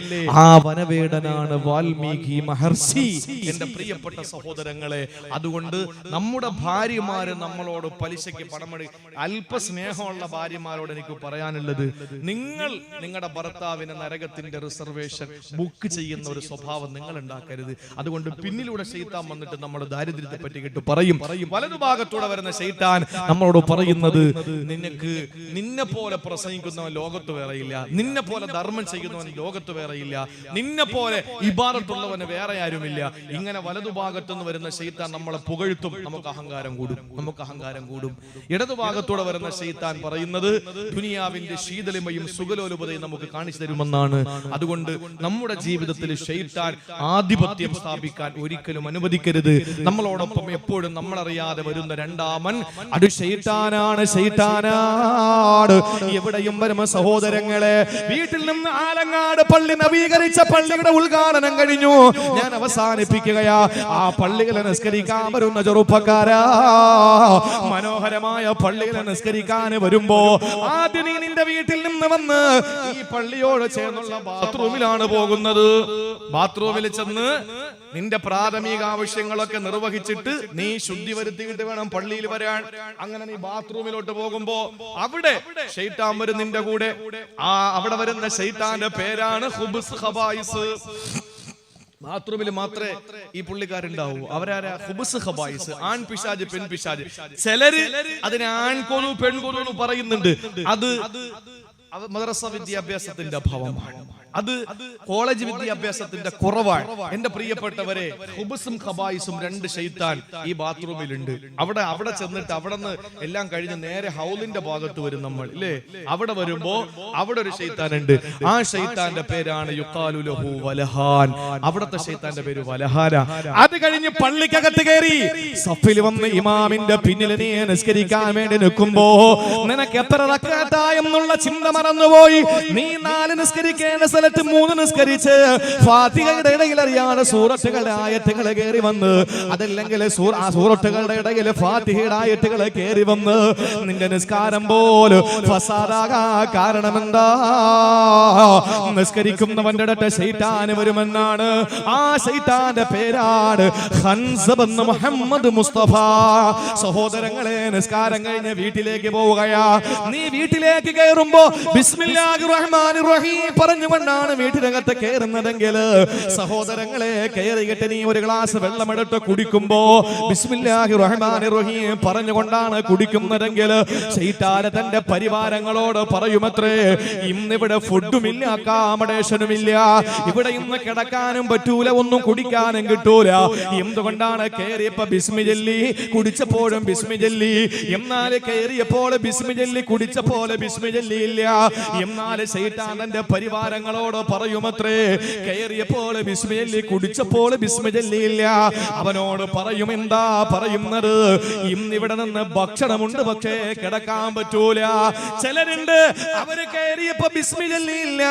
ആ വനവേടനാണ് വാൽമീകി മഹർഷി. എന്റെ പ്രിയപ്പെട്ട സഹോദരങ്ങളെ അതുകൊണ്ട് നമ്മുടെ ഭാര്യമാര് നമ്മളോട് പലിശയ്ക്ക് പണമടി അല്പ സ്നേഹമുള്ള ഭാര്യമാരോട് എനിക്ക് പറയാനുള്ളത് നിങ്ങൾ നിങ്ങളുടെ ഭർത്താവിന് നരകത്തിന്റെ റിസർവേഷൻ ബുക്ക് ചെയ്യുന്ന ഒരു സ്വഭാവം നിങ്ങൾ ഉണ്ടാക്കരുത് അതുകൊണ്ട് പിന്നിലൂടെ ശൈത്താൻ വന്നിട്ട് നമ്മുടെ ദാരിദ്ര്യത്തെ പറ്റി കിട്ടും പറയും. വലതുഭാഗത്തൂടെ വരുന്ന ശൈത്താൻ നമ്മളോട് പറയുന്നത് നിനക്ക് നിന്നെ പോലെ പ്രസംഗിക്കുന്നവൻ ലോകത്ത് വേറെയില്ല. നിന്നെ പോലെ ധർമ്മം ചെയ്യുന്നവൻ ലോകത്ത് വേറെയില്ല. നിന്നെ പോലെ ഇബാറത്തുള്ളവന് വേറെ ആരുമില്ല. ഇങ്ങനെ വലതുഭാഗത്തുനിന്ന് വരുന്ന ശൈത്താൻ നമ്മളെ പുകഴ്ത്തും. നമുക്ക് അഹങ്കാരം കൂടും. നമുക്ക് അഹങ്കാരം കൂടും. ഇടതുഭാഗത്തൂടെ വരുന്ന ശൈത്താൻ പറയുന്നത് ദുനിയാവിന്റെ ശീതളിമയും സുഗലോലുപതയും നമുക്ക് കാണിച്ചു തരുമെന്നാണ് അതുകൊണ്ട് നമ്മുടെ ജീവിതത്തിൽ ഷെയ്ത്താൻ ആധിപത്യം സ്ഥാപിക്കാൻ ഒരിക്കലും അനുവദിക്കരുത്. നമ്മളോടൊപ്പം എപ്പോഴും നമ്മളറിയാതെ വരുന്ന രണ്ടാമൻ അത് ഷെയ്ത്താനാണ് ഷെയ്ത്താനാണ് എവിടെയും വരുമ സഹോദരങ്ങളെ? വീട്ടിൽ നിന്ന് ആലങ്ങാട് പള്ളി നവീകരിച്ച പള്ളിയുടെ ഉദ്ഘാടനം കഴിഞ്ഞു. ഞാൻ അവസാനിപ്പിക്കുകയാ. ആ പള്ളികളെ നിസ്കരിക്കാൻ വരുന്ന ചെറുപ്പക്കാരാ. മനോഹരമായ പള്ളികളെ നിസ്കരിക്കാൻ വരുമ്പോ ആദ്യം നീ നിന്റെ വീട്ടിൽ നിന്ന് വന്ന് ഈ പള്ളിയോട് ചേർന്നുള്ള ബാത്റൂമിലാണ് പോകുന്നത്. ബാത്റൂമിൽ ചെന്ന് നിന്റെ പ്രാഥമിക ആവശ്യങ്ങളൊക്കെ നിർവഹിച്ചിട്ട് നീ ശുദ്ധി വരുത്തിയിട്ട് വേണം പള്ളിയിൽ വരാൻ. അങ്ങനെ നീ ബാത്റൂമിലോട്ട് പോകുമ്പോ അവിടെ ഷെയ്ത്താൻ വരും നിന്റെ കൂടെ. ആ അവിടെ വരുന്ന ഷെയ്ത്താന്റെ പേരാണ് ഹുബ്സ് ഹബായിസ്. ബാത്റൂമിൽ മാത്രമേ ഈ പുള്ളിക്കാരുണ്ടാവൂ. അവരാരാ? ഹുബസ് ഹബായിസ്. ആൺ പിശാജ് പെൺ പിശാജ് ചിലര് അതിനെ ആൺകൊലു പെൺകൊലു പറയുന്നുണ്ട്. അത് മദ്രസ വിദ്യാഭ്യാസത്തിന്റെ അഭാവമാണ്. അത് കോളേജ് വിദ്യാഭ്യാസത്തിന്റെ കുറവാണ്. എന്റെ പ്രിയപ്പെട്ടവരെ ഹുബസും ഖബായിസും രണ്ട് ഷെയ്ത്താൻ ഈ ബാത്റൂമിലുണ്ട്. അവിടെ അവിടെ ചെന്നിട്ട് അവിടെ നിന്ന് എല്ലാം കഴിഞ്ഞ് നേരെ ഹൗലിന്റെ ഭാഗത്ത് വരും നമ്മൾ. ഇല്ലേ? അവിടെ വരുമ്പോ അവിടെ ഒരു ഷെയ്ത്താൻ ഉണ്ട് ആ ഷെയ്ത്താന്റെ പേരാണ് യുക്കാലു ലഹു വലഹാൻ. അവിടത്തെ ഷെയ്ത്താന്റെ പേര് വലഹാന. അത് കഴിഞ്ഞ് പള്ളിക്കകത്ത് കയറി. സഫിൽ വന്ന് ഇമാമിന്റെ പിന്നിൽ നീ നിസ്കരിക്കാൻ വേണ്ടി നിൽക്കുമ്പോ നിനക്ക് എത്ര റക്കാത്തായെന്നുള്ള ചിന്ത മറന്നുപോയി. നീ നാല് നിസ്കരിക്കേണ്ട സ്ഥലത്ത് മൂന്ന് നിസ്കരിച്ച് ഫാത്തികളുടെ ഇടയിൽ അറിയാതെ സൂറത്തുകളുടെ ആയത്തുകൾ കയറി വന്ന്. അതല്ലെങ്കിൽ സൂറത്തുകളുടെ ഇടയിൽ ഫാത്തിഹയുടെ ആയത്തുകൾ കയറി വന്ന്. നിന്റെ നിസ്കാരം പോലും ഫസാദാകാ. കാരണമെന്താ? നിസ്കരിക്കുന്നവന്റെ അടുത്ത് ശൈത്താന് വരുമെന്നാണ്. ആ ശൈത്താന്റെ പേരാണ് ഹൻസബ് എന്ന് മുഹമ്മദ് മുസ്തഫ. സഹോദരങ്ങളെ നിസ്കാരം കഴിഞ്ഞ് വീട്ടിലേക്ക് പോവുകയാ. നീ വീട്ടിലേക്ക് കയറുമ്പോ ബിസ്മില്ലാഹിർ റഹ്മാനിർ റഹീം പറഞ്ഞുകൊണ്ട് കൊണ്ടാണ് വീട്ടിനകത്ത് കയറുന്നതെങ്കിൽ സഹോദരങ്ങളെ കയറിയിട്ട് നീ ഒരു ഗ്ലാസ് വെള്ളമെടുത്ത് കുടിക്കുമ്പോ ബിസ്മില്ലാഹി റഹ്മാനി റഹീം പറഞ്ഞുകൊണ്ടാണ് കുടിക്കുന്നതെങ്കിൽ ശൈത്താന തന്റെ പരിവാരങ്ങളോട് പറയുമത്രേ ഇന്നിവിടെ ഫുഡുമില്ല അക്കാമഡേഷനും ഇല്ല ഇവിടെ ഇന്ന് കിടക്കാനും പറ്റൂല ഒന്നും കുടിക്കാനും കിട്ടൂല. എന്തുകൊണ്ടാണ് കയറിയപ്പോ ബിസ്മി ചൊല്ലി കുടിച്ചപ്പോഴും ബിസ്മി എന്നാൽ എന്നാൽ കയറിയപ്പോൾ ബിസ്മി ചൊല്ലി കുടിച്ചപ്പോൾ ബിസ്മി ചൊല്ലിയില്ല എന്നാൽ ശൈത്താൻ തന്റെ പരിവാരങ്ങളോട് പറയുമത്രേ കയറിയപ്പോൾ ബിസ്മയല്ലി കുടിച്ചപ്പോൾ ബിസ്മജല്ലിയില്ല അവനോട് പറയും എന്താ പറയുന്നത്? ഇന്നിവിടെ നിന്ന് ഭക്ഷണമുണ്ട് പക്ഷേ കിടക്കാൻ പറ്റൂല. ചിലരുണ്ട് അവർ കയറിയപ്പോ ബിസ്മി ചൊല്ലിയില്ല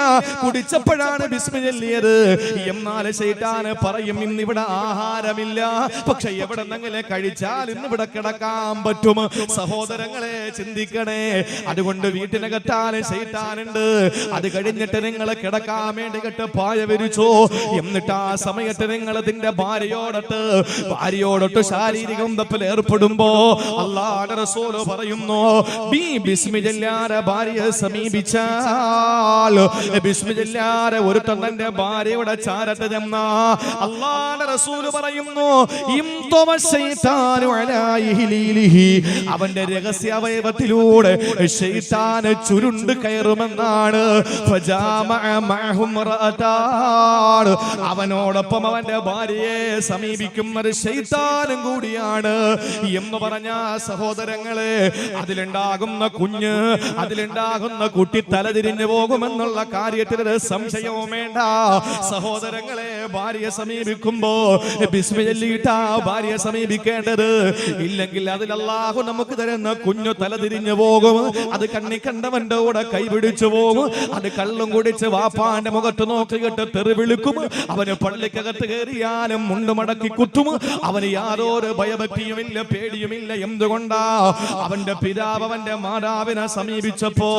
കുടിച്ചപ്പോഴാണ് ബിസ്മി എന്നാൽ എന്നാൽ ശൈത്താന് പറയും ഇന്നിവിടെ ആഹാരമില്ല പക്ഷെ എവിടെ നിന്നെങ്കിലും കഴിച്ചാൽ ഇന്നിവിടെ കിടക്കാൻ പറ്റും. സഹോദരങ്ങളെ ചിന്തിക്കണേ അതുകൊണ്ട് വീട്ടിനകത്താലും ശൈത്താനുണ്ട് അത് കഴിഞ്ഞിട്ട് നിങ്ങളെ കിടക്കാൻ വേണ്ടി കെട്ട് പായ വിരിച്ചു? എന്നിട്ട് ആ സമയത്ത് നിങ്ങൾ അതിന്റെ ഭാര്യയോടൊട്ട് ഭാര്യയോടൊട്ട് ശാരീരിക ബന്ധത്തിൽ ഏർപ്പെടുമ്പോ അള്ളാഹുവിന്റെ റസൂൽ പറയുന്നു ബി ബിസ്മി ഭാര്യയെ സമീപിച്ചാൽ ബിസ്മി ചൊല്ലാതെ ഒരുത്തൻ തന്റെ ഭാര്യയുടെ ചാരത്ത് ചെന്ന. അള്ളാഹുവിന്റെ റസൂൽ പറയുന്നു. അവന്റെ രഹസ്യ അവയവത്തിലൂടെ ചുരുണ്ട് കയറുമെന്നാണ്. അവനോടൊപ്പം അവന്റെ ഭാര്യയെ സമീപിക്കുന്ന ഒരു ശൈതാനും കൂടിയാണ് എന്ന് പറഞ്ഞ സഹോദരങ്ങളെ അതിലുണ്ടാകുന്ന കുഞ്ഞ് അതിലുണ്ടാകുന്ന കുട്ടി തലതിരിഞ്ഞു പോകുമെന്നുള്ള കാര്യത്തിൽ സംശയവും വേണ്ട. സഹോദരങ്ങളെ ഭാര്യയെ സമീപിക്കുമ്പോ ബിസ്മില്ലിട്ടാ ഭാര്യയെ സമീപിക്കേണ്ടത്. ഇല്ലെങ്കിൽ അതിൽ നമുക്ക് തരുന്ന കുഞ്ഞു തലതിരിഞ്ഞു പോകും. അത് കണ്ണി കണ്ടവന്റെ കൂടെ കൈപിടിച്ചു പോകും. അത് കള്ളും കുടിച്ച് വാപ്പാന്റെ മുഖത്ത് നോക്കിയിട്ട് തെറി വിളിക്കും. അവന് പള്ളിക്കകത്ത് കയറിയാലും മുണ്ട് മടക്കി കുത്തും. അവന് യാതൊരു ഭയഭക്തിയുമില്ല പേടിയുമില്ല. എന്തുകൊണ്ടാ? അവന്റെ പിതാവ് അവന്റെ മാതാവിനെ സമീപിച്ചപ്പോ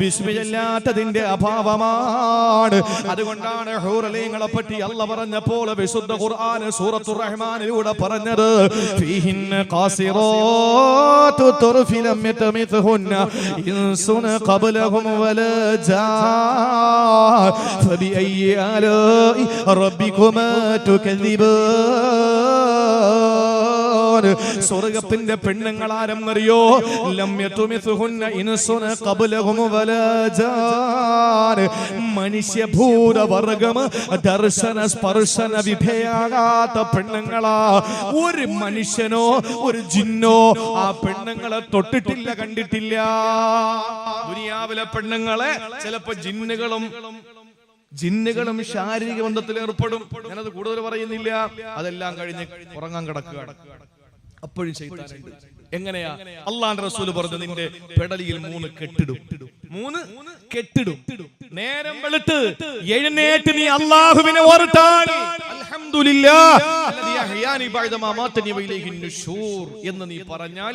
ബിസ്മില്ലാത്തതിന്റെ അഭാവമാണ്. അതുകൊണ്ടാണ് ഹൂറലീങ്ങളെ പറ്റി അല്ല പറഞ്ഞപ്പോൾ വിശുദ്ധ ഖുർആൻ സൂറത്തു റഹ്മാനിലൂടെ പറഞ്ഞത് ഫീഹിന്ന ഖാസിറാത്തു തുർഫി ലം ഇൻസുന ഖബ്ലഹും വലാ ജാ آلاء ربكما റബ്ബികുമാ സ്വർഗത്തിന്റെ പെണ്ണുങ്ങൾ ആരെന്നറിയോ മനുഷ്യഭൂതവർഗം ദർശന സ്പർശന വിധേയാകാത്ത പെണ്ണുങ്ങളാ. ഒരു മനുഷ്യനോ ഒരു ജിന്നോ ആ പെണ്ണുങ്ങളെ തൊട്ടിട്ടില്ല കണ്ടിട്ടില്ല. ദുനിയാവിലെ പെണ്ണുങ്ങളെ ചിലപ്പോ ജിന്നുകളും ജിന്നുകളും ശാരീരിക ബന്ധത്തിൽ ഏർപ്പെടും. ഞാനത് കൂടുതൽ പറയുന്നില്ല. അതെല്ലാം കഴിഞ്ഞ് ഉറങ്ങാൻ കിടക്കുകയാണ്. അപ്പോഴും ചെയ്താനുണ്ട് എങ്ങനെയാ? അള്ളാന്റെ റസൂൽ പറഞ്ഞു നിന്റെ പെടലിയിൽ മൂന്ന് കെട്ടിടും. മൂന്ന് കെട്ടിടും. നേരം വെളുത്ത് എഴുന്നേറ്റ് നീ അള്ളാഹുവിനെ ഓർത്താൻ എന്ന് നീ പറഞ്ഞാൽ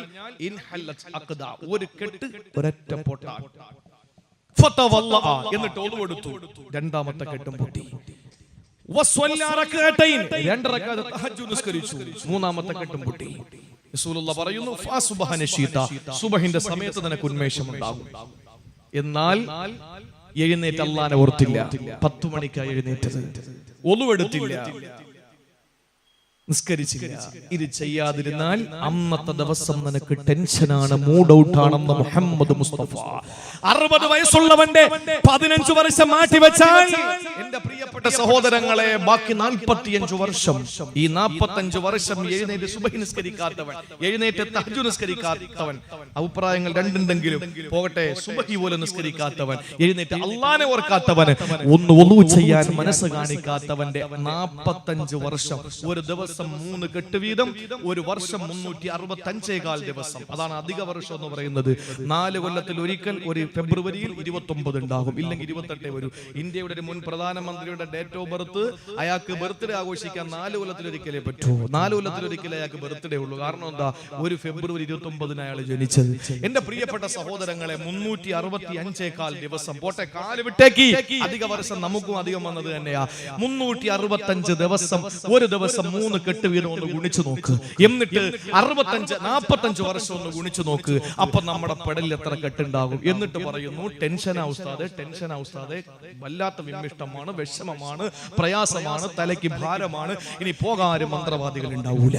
ഒരു കെട്ട് ഒരൊറ്റ പൊട്ടാൻ എന്നിട്ട് ഒളിവെടുത്തു രണ്ടാമത്തെ കെട്ടും പൊട്ടി. മൂന്നാമത്തെ കെട്ടും പൊട്ടി. പറയുന്നു സുബഹിന്റെ സമയത്ത് നിനക്ക് ഉന്മേഷം ഉണ്ടാകും. എന്നാൽ എഴുന്നേറ്റ് അള്ളാനെ ഓർത്തില്ല. പത്തു മണിക്കാണ് എഴുന്നേറ്റത്. ഒന്നുവെടുത്തില്ല നിസ്കരിച്ചില്ല. ഇത് ചെയ്യാതിരുന്നാൽ അന്നത്തെ ദിവസം നിനക്ക് ടെൻഷനാണ്. മൂഡ് ഔട്ട് ആണെന്ന് മുഹമ്മദ് മുസ്തഫ. അറുപത് വയസ്സുള്ളവന്റെ പതിനഞ്ചു വർഷം മാറ്റിവെച്ചാൽ എന്റെ പ്രിയപ്പെട്ട സഹോദരങ്ങളെ ബാക്കി നാൽപ്പത്തിയഞ്ചു വർഷം ഈ നാൽപ്പത്തഞ്ചു വർഷം എഴുന്നേറ്റ് സുബഹി നിസ്കരിക്കാത്തവൻ എഴുന്നേറ്റ് തഹജു നിസ്കരിക്കാത്തവൻ അഭിപ്രായങ്ങൾ രണ്ടുണ്ടെങ്കിലും പോകട്ടെ സുബഹി പോലെ നിസ്കരിക്കാത്തവൻ എഴുന്നേറ്റ് അള്ളാനെ ഓർക്കാത്തവൻ ഒന്ന് ഒന്നു ചെയ്യാൻ മനസ്സ് കാണിക്കാത്തവന്റെ നാൽപ്പത്തഞ്ച് വർഷം ഒരു ദിവസം മൂന്ന് കെട്ട് വീതം ഒരു വർഷം മുന്നൂറ്റി അറുപത്തി അഞ്ചേകാൽ ദിവസം. അതാണ് അധിക വർഷം എന്ന് പറയുന്നത്. നാല് കൊല്ലത്തിൽ ഒരിക്കൽ ഒരു ഫെബ്രുവരിയിൽ ഇരുപത്തി ഉണ്ടാകും. ഇല്ലെങ്കിൽ ഇരുപത്തെട്ടേ വരും. ഇന്ത്യയുടെ ഒരു മുൻ പ്രധാനമന്ത്രിയുടെ ഡേറ്റ് ഓഫ് ബർത്ത് അയാൾക്ക് ബർത്ത്ഡേ ആഘോഷിക്കാൻ നാല് കൊല്ലത്തിലൊരിക്കലേ പറ്റൂ. നാല് കൊല്ലത്തിലൊരിക്കലേ അയാൾക്ക് ബർത്ത്ഡേ ഉള്ളൂ. കാരണം എന്താ? ഒരു ഫെബ്രുവരി ഇരുപത്തി ഒമ്പതിന് അയാൾ ജനിച്ചത്. എന്റെ പ്രിയപ്പെട്ട സഹോദരങ്ങളെ മുന്നൂറ്റി അറുപത്തി അഞ്ചേക്കാൽ ദിവസം പോട്ടെ കാൽ വിട്ടേക്ക്. അധിക വർഷം നമുക്കും അധികം വന്നത് തന്നെയാ. മുന്നൂറ്റി അറുപത്തി അഞ്ച് ദിവസം ഒരു ദിവസം മൂന്ന് കെട്ട് വീതം ഒന്ന് ഗുണിച്ചു നോക്ക്. എന്നിട്ട് അറുപത്തഞ്ച് നാപ്പത്തഞ്ച് വർഷം ഒന്ന് ഗുണിച്ചു നോക്ക്. അപ്പൊ നമ്മുടെ പെടലിൽ എത്ര കെട്ടുണ്ടാകും? എന്നിട്ട് പറയുന്നു ടെൻഷൻ അവസ്ഥാതെ ടെൻഷൻ അവസ്ഥാതെ വല്ലാത്ത വിമിഷ്ടമാണ് വിഷമമാണ്. പ്രയാസമാണ് തലയ്ക്ക് ഭാരമാണ്. ഇനി പോകാരും മന്ത്രവാദികൾ ഉണ്ടാവൂല.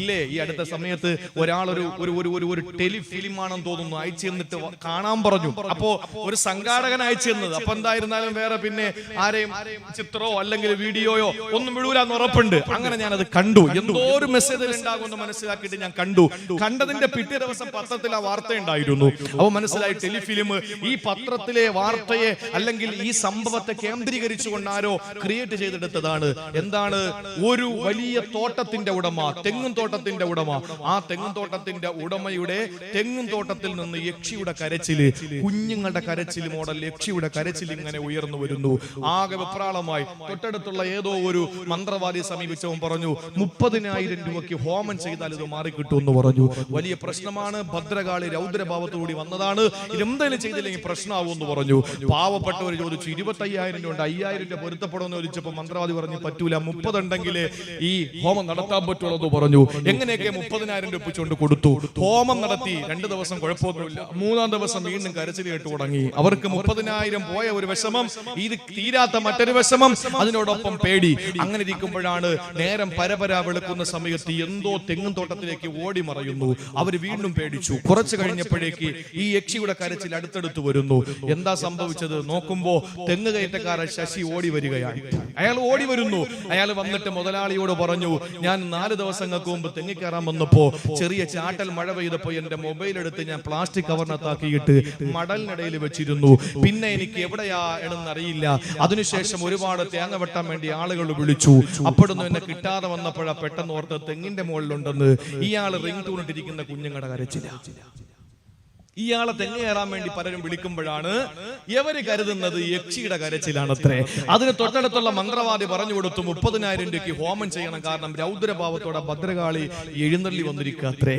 ഇല്ലേ ഈ അടുത്ത സമയത്ത് ഒരാളൊരു ഒരു ഒരു ഒരു ഒരു ടെലിഫിലിം ആണെന്ന് തോന്നുന്നു. അയച്ചു തന്നിട്ട് കാണാൻ പറഞ്ഞു. അപ്പോ ഒരു സംഘാടകൻ അയച്ചു തന്നത്. അപ്പൊ എന്തായിരുന്നാലും വേറെ പിന്നെ ആരെയും ചിത്രമോ അല്ലെങ്കിൽ വീഡിയോയോ ഒന്നും വിടൂലെന്ന് ഉറപ്പുണ്ട്. അങ്ങനെ ഞാൻ അത് കണ്ടു. എന്തോ ഒരു മെസ്സേജിൽ ഉണ്ടാകുമെന്ന് മനസ്സിലാക്കിയിട്ട് ഞാൻ കണ്ടു. കണ്ടതിന്റെ പിറ്റേ ദിവസം പത്രത്തിൽ ആ വാർത്ത ഉണ്ടായിരുന്നു. അപ്പൊ മനസ്സിലായി ടെലിഫിലിം ഈ പത്രത്തിലെ വാർത്തയെ അല്ലെങ്കിൽ ഈ സംഭവത്തെ കേന്ദ്രീകരിച്ചുകൊണ്ട് ആരോ ക്രിയേറ്റ് ചെയ്തെടുത്തതാണ്. എന്താണ്? ഒരു വലിയ തോട്ടത്തിന്റെ ഉടമ തെങ്ങും തോട്ടത്തിന്റെ ഉടമ. ആ തെങ്ങും തോട്ടത്തിന്റെ ഉടമയുടെ തെങ്ങും തോട്ടത്തിൽ നിന്ന് യക്ഷിയുടെ കരച്ചിൽ കുഞ്ഞുങ്ങളുടെ കരച്ചിൽ മോഡൽ യക്ഷിയുടെ കരച്ചിൽ ഇങ്ങനെ ഉയർന്നു വരുന്നു. ആകെ വെപ്രാളമായി. തൊട്ടടുത്തുള്ള ഏതോ ഒരു മന്ത്രവാദി സമീപിച്ചവൻ പറഞ്ഞു മുപ്പതിനായിരം രൂപയ്ക്ക് ഹോമം ചെയ്താൽ ഇത് മാറിക്കിട്ടുമെന്ന് പറഞ്ഞു. വലിയ പ്രശ്നമാണ്. ഭദ്രകാളി രൗദ്രഭാവത്തോടി വന്നതാണ്. ഇതെന്തെങ്കിലും ചെയ്തില്ലെങ്കിൽ പ്രശ്നമാവും എന്ന് പറഞ്ഞു. പാവപ്പെട്ടവർ ചോദിച്ചു ഇരുപത്തയ്യായിരം രൂപ അയ്യായിരം രൂപ പൊരുത്തപ്പെടുമെന്ന് ചോദിച്ചപ്പോൾ മന്ത്രവാദി പറഞ്ഞു പറ്റൂല മുപ്പതുണ്ടെങ്കിലേ ഈ ഹോമം നടത്താൻ പറ്റുള്ളൂ എന്ന് പറഞ്ഞു. എങ്ങനെയൊക്കെ മുപ്പതിനായിരം രൂപ വെച്ചുകൊണ്ട് കൊടുത്തു. ഹോമം നടത്തി രണ്ട് ദിവസം കുഴപ്പമൊന്നുമില്ല. മൂന്നാം ദിവസം വീണ്ടും കരച്ചിൽ കേട്ട് തുടങ്ങി അവർക്ക് മുപ്പതിനായിരം പോയ ഒരു വിഷമം. ഇത് തീരാത്ത മറ്റൊരു വിഷമം. അതിനോടൊപ്പം പേടി. അങ്ങനെ ഇരിക്കുമ്പോഴാണ് നേരം പരപര വെളുക്കുന്ന സമയത്ത് എന്തോ തെങ്ങും തോട്ടത്തിലേക്ക് ഓടി മറയുന്നു. അവർ വീണ്ടും പേടിച്ചു. കുറച്ചു കഴിഞ്ഞപ്പോഴേക്ക് ഈ യക്ഷിയുടെ കരച്ചിൽ അടുത്തടുത്ത് വരുന്നു. എന്താ സംഭവിച്ചത്? നോക്കുമ്പോ തെങ്ങ് കയറ്റക്കാരൻ ശശി ഓടി വരികയാണ് അയാൾ ഓടി വരുന്നു. അയാൾ വന്നിട്ട് മുതലാളിയോട് പറഞ്ഞു ഞാൻ നാല് ദിവസങ്ങൾക്ക് മുമ്പ് തെങ്ങി കയറാൻ വന്നപ്പോ ചെറിയ ചാട്ടൽ മഴ പെയ്തപ്പോ എന്റെ മൊബൈൽ എടുത്ത് ഞാൻ പ്ലാസ്റ്റിക് കവറിനകത്താക്കിയിട്ട് മടലിനിടയിൽ വെച്ചിരുന്നു. പിന്നെ എനിക്ക് എവിടെയാ എന്നറിയില്ല അതിനുശേഷം ഒരുപാട് തേങ്ങ വെട്ടാൻ വേണ്ടി ആളുകൾ വിളിച്ചു. അപ്പോഴൊന്നും എന്നെ കിട്ടാതെ വന്നപ്പോഴാ പെട്ടെന്ന് ഓർത്ത് തെങ്ങിന്റെ മുകളിലുണ്ടെന്ന് ഇയാൾ റിംഗ് ടൂണിട്ടിരിക്കുന്ന കുഞ്ഞുങ്ങളുടെ കരച്ചില്ല ഇയാളെ തെങ്ങേറാൻ വേണ്ടി പലരും വിളിക്കുമ്പോഴാണ് എവര് കരുതുന്നത് യക്ഷിയുടെ കരച്ചിലാണത്രേ. അതിന് തൊട്ടടുത്തുള്ള മന്ത്രവാദി പറഞ്ഞു കൊടുത്തു മുപ്പതിനായിരം രൂപയ്ക്ക് ഹോമം ചെയ്യണം. കാരണം രൗദ്രഭാവത്തോടെ ഭദ്രകാളി എഴുന്നള്ളി വന്നിരിക്കുക അത്രേ.